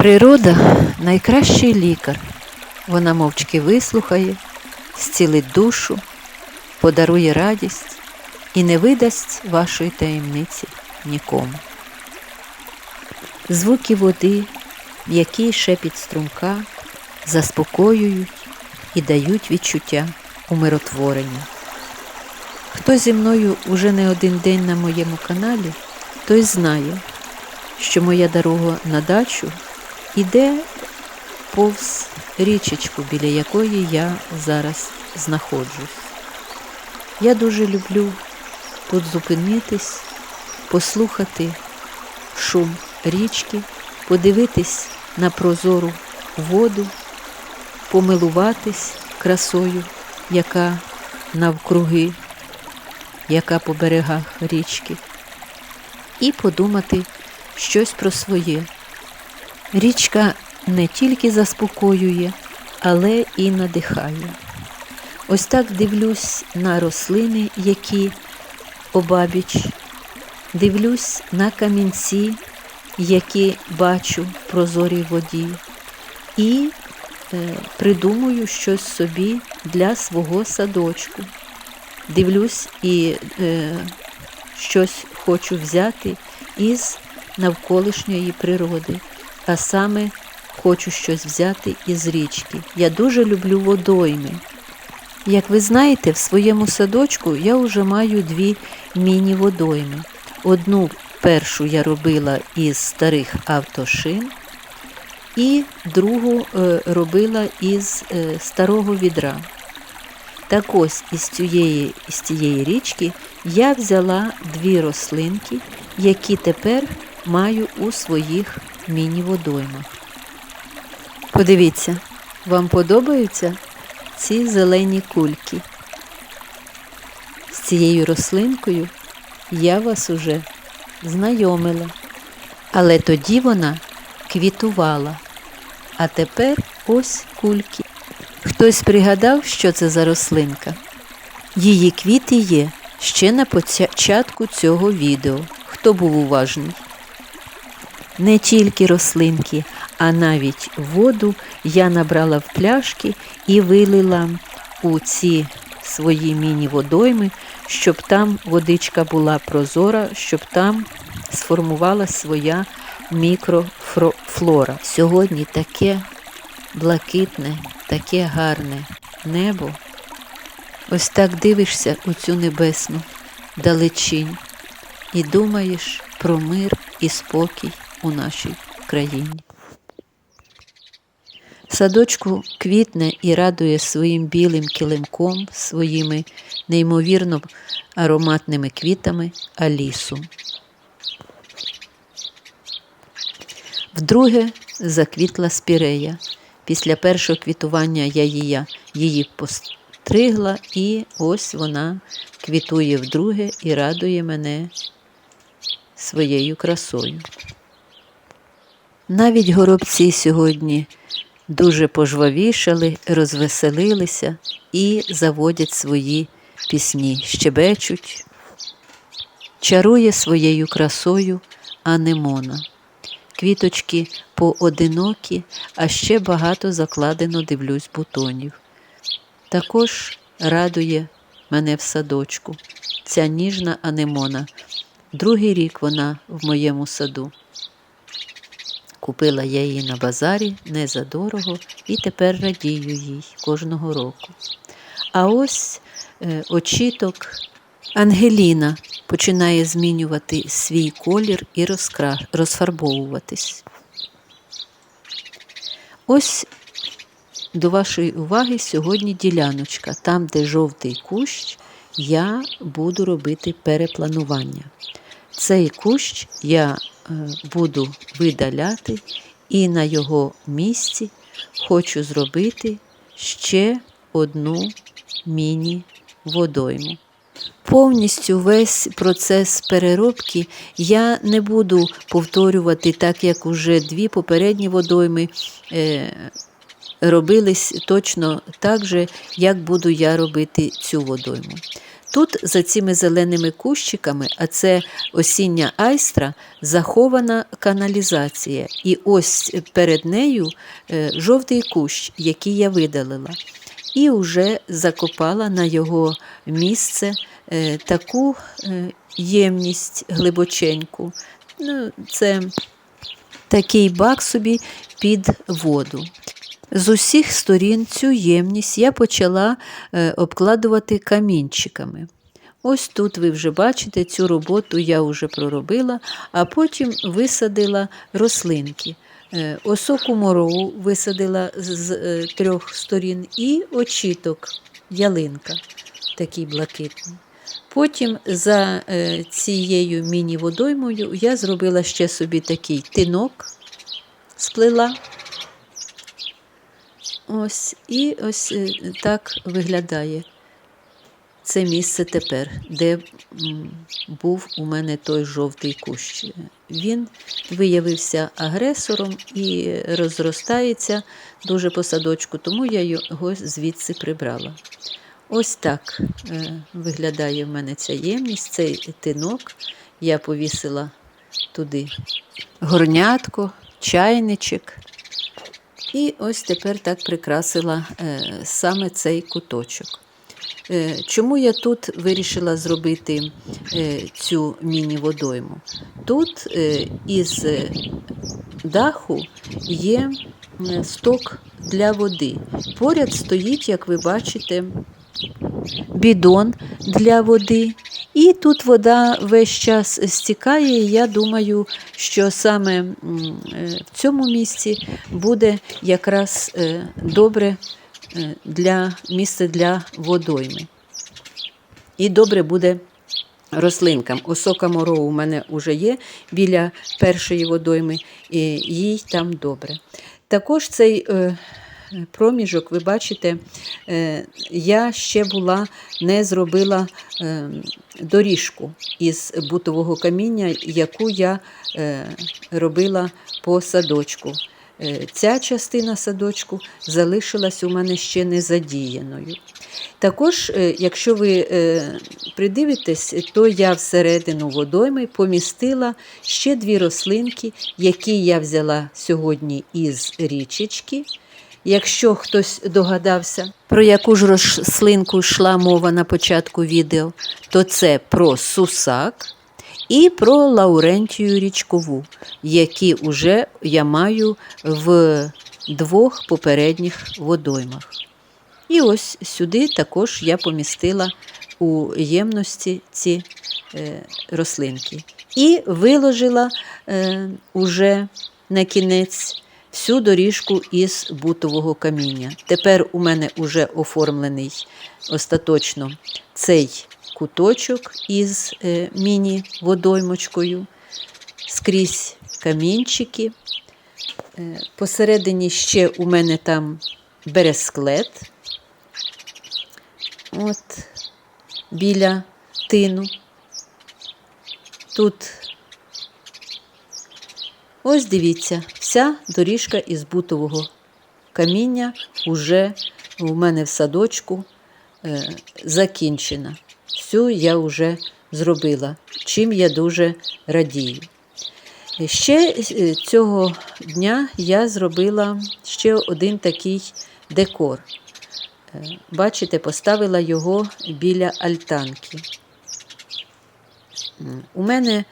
Природа найкращий лікар. Вона мовчки вислухає, зцілить душу, подарує радість і не видасть вашої таємниці нікому. Звуки води, м'який шепіт струмка заспокоюють і дають відчуття умиротворення. Хто зі мною уже не один день на моєму каналі, той знає, що моя дорога на дачу іде повз річечку, біля якої я зараз знаходжусь. Я дуже люблю тут зупинитись, послухати шум річки, подивитись на прозору воду, помилуватись красою, яка навкруги, яка по берегах річки, і подумати щось про своє. Річка не тільки заспокоює, але і надихає. Ось так дивлюсь на рослини, які обабіч, дивлюсь на камінці, які бачу в прозорій воді, і е, придумую щось собі для свого садочку. Дивлюсь і е, щось хочу взяти із навколишньої природи, а саме хочу щось взяти із річки. Я дуже люблю водойми. Як ви знаєте, в своєму садочку я вже маю дві міні-водойми. Одну першу я робила із старих автошин, і другу е, робила із е, старого відра. Так ось із цієї, із цієї річки я взяла дві рослинки, які тепер маю у своїх міні-водоймах. Подивіться, вам подобаються ці зелені кульки. З цією рослинкою я вас уже знайомила, але тоді вона квітувала. А тепер ось кульки. Хтось пригадав, що це за рослинка? Її квіти є ще на початку цього відео. Хто був уважний? Не тільки рослинки, а навіть воду я набрала в пляшки і вилила у ці свої міні-водойми, щоб там водичка була прозора, щоб там сформувалася своя мікрофлора. Сьогодні таке блакитне, таке гарне небо. Ось так дивишся у цю небесну далечінь і думаєш про мир і спокій у нашій країні. Садочку квітне і радує своїм білим килимком, своїми неймовірно ароматними квітами Алісу. Вдруге заквітла спірея. Після першого квітування я її, її постригла, і ось вона квітує вдруге і радує мене своєю красою. Навіть горобці сьогодні дуже пожвавішали, розвеселилися і заводять свої пісні, щебечуть, чарує своєю красою анемона. Квіточки поодинокі, а ще багато закладено, дивлюсь, бутонів. Також радує мене в садочку ця ніжна анемона. Другий рік вона в моєму саду. Купила я її на базарі не за дорого і тепер радію їй кожного року. А ось е, очіток Ангеліна починає змінювати свій колір і розкра... розфарбовуватись. Ось до вашої уваги сьогодні діляночка. Там, де жовтий кущ, я буду робити перепланування. Цей кущ я буду видаляти, і на його місці хочу зробити ще одну міні-водойму. Повністю весь процес переробки я не буду повторювати, так як уже дві попередні водойми е, робились точно так же, як буду я робити цю водойму. Тут за цими зеленими кущиками, а це осіння айстра, захована каналізація. І ось перед нею е, жовтий кущ, який я видалила. І вже закопала на його місце е, таку е, ємність глибоченьку. Ну, це такий бак собі під воду. З усіх сторін цю ємність я почала е, обкладувати камінчиками. Ось тут ви вже бачите, цю роботу я вже проробила, а потім висадила рослинки. Е, Осоку морову висадила з, е, трьох сторін і очіток, ялинка, такий блакитний. Потім за цією міні-водоймою я зробила ще собі такий тинок, сплела. Ось, і ось е, так виглядає це місце тепер, де був у мене той жовтий кущ. Він виявився агресором і розростається дуже по садочку, тому я його звідси прибрала. Ось так е, виглядає в мене ця ємність, цей тинок. Я повісила туди горнятко, чайничок. І ось тепер так прикрасила е, саме цей куточок. Е, Чому я тут вирішила зробити е, цю міні-водойму? Тут із даху є сток для води. Поряд стоїть, як ви бачите, бідон для води. І тут вода весь час стікає. і Я думаю, що саме е, в цьому місці буде якраз е, добре е, для місце для водойми. І добре буде рослинкам. Осока моро у мене вже є біля першої водойми, і їй там добре. Також цей проміжок, ви бачите, е, я ще була не зробила е, доріжку із бутового каміння, яку я е, робила по садочку. Е, Ця частина садочку залишилась у мене ще не задіяною. Також, е, якщо ви е, придивитесь, то я всередину водойми помістила ще дві рослинки, які я взяла сьогодні із річечки. Якщо хтось догадався, про яку ж рослинку йшла мова на початку відео, то це про сусак і про Лаурентію річкову, які вже я маю в двох попередніх водоймах. І ось сюди також я помістила у ємності ці е, рослинки. І виложила е, уже на кінець всю доріжку із бутового каміння. Тепер у мене вже оформлений остаточно цей куточок із е, міні-водоймочкою, скрізь камінчики. Е, посередині ще у мене там бересклет. От біля тину. Тут ось дивіться, вся доріжка із бутового каміння уже у мене в садочку е, закінчена. Всю я вже зробила, чим я дуже радію. Ще е, цього дня я зробила ще один такий декор. Е, Бачите, поставила його біля альтанки. У мене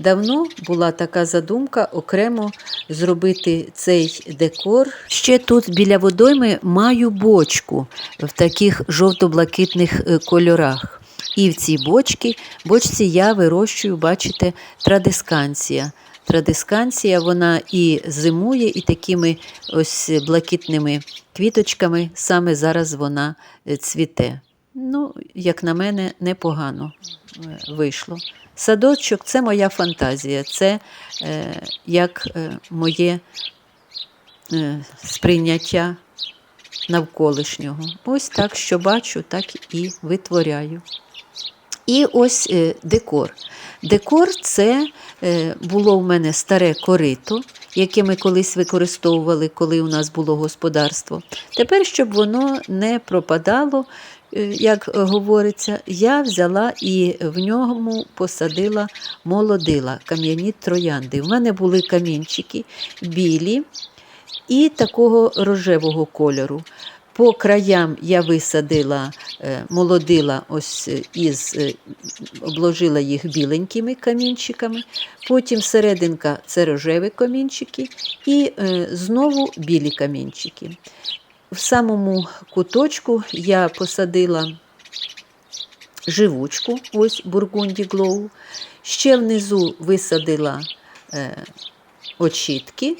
давно була така задумка окремо зробити цей декор. Ще тут біля водойми маю бочку в таких жовто-блакитних е, кольорах. І в цій бочці, бочці я вирощую, бачите, традисканція. Традисканція, вона і зимує, і такими ось блакитними квіточками саме зараз вона е, цвіте. Ну, як на мене, непогано е, вийшло. Садочок це моя фантазія, це е, як е, моє е, сприйняття навколишнього. Ось так, що бачу, так і витворяю. І ось е, декор. Декор це е, було в мене старе корито, яке ми колись використовували, коли у нас було господарство. Тепер, щоб воно не пропадало, як говориться, я взяла і в ньому посадила молодила, кам'яні троянди. У мене були камінчики білі і такого рожевого кольору. По краям я висадила, е, молодила ось е, із, е, обложила їх біленькими камінчиками, потім серединка це рожеві камінчики і е, знову білі камінчики. В самому куточку я посадила живучку, ось Бургунді Глоу. Ще внизу висадила е, очітки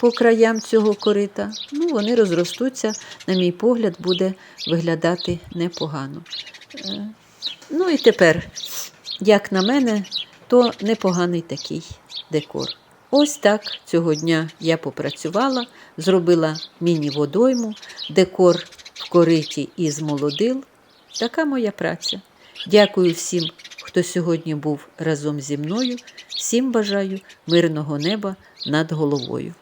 по краям цього корита. Ну, вони розростуться, на мій погляд, буде виглядати непогано. Е, ну і тепер, як на мене, то непоганий такий декор. Ось так цього дня я попрацювала, зробила міні-водойму, декор в кориті із молодил. Така моя праця. Дякую всім, хто сьогодні був разом зі мною. Всім бажаю мирного неба над головою.